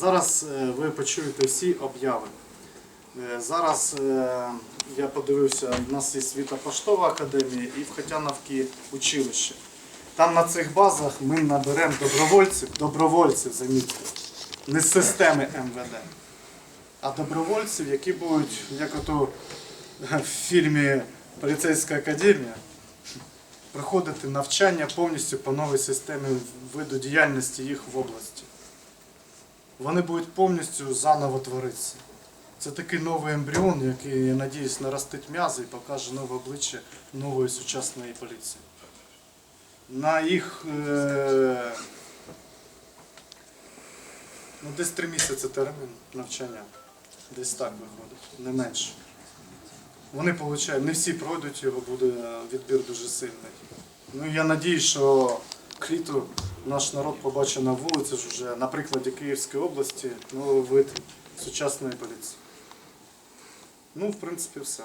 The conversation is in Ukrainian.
Зараз е, ви почуєте всі обяви. Е, Зараз е, я подивився, у нас є Світа-Поштова академія і в Хотяновці училище. Там на цих базах ми наберемо добровольців, добровольців, замітьте, не з системи МВД, а добровольців, які будуть, як ото в фільмі Поліцейська академія, проходити навчання повністю по новій системі виду діяльності їх в області. Вони будуть повністю заново творитися. Це такий новий ембріон, який, я надіюсь, наростить м'язи і покаже нове обличчя нової сучасної поліції. На їх е, ну, десь три місяці термін навчання. Десь так виходить, не менше. Вони получають, не всі пройдуть його, буде відбір дуже сильний. Ну я надію, що к літу наш народ побачив на вулиці вже на прикладі Київської області новий вид сучасної поліції. Ну, в принципі, все.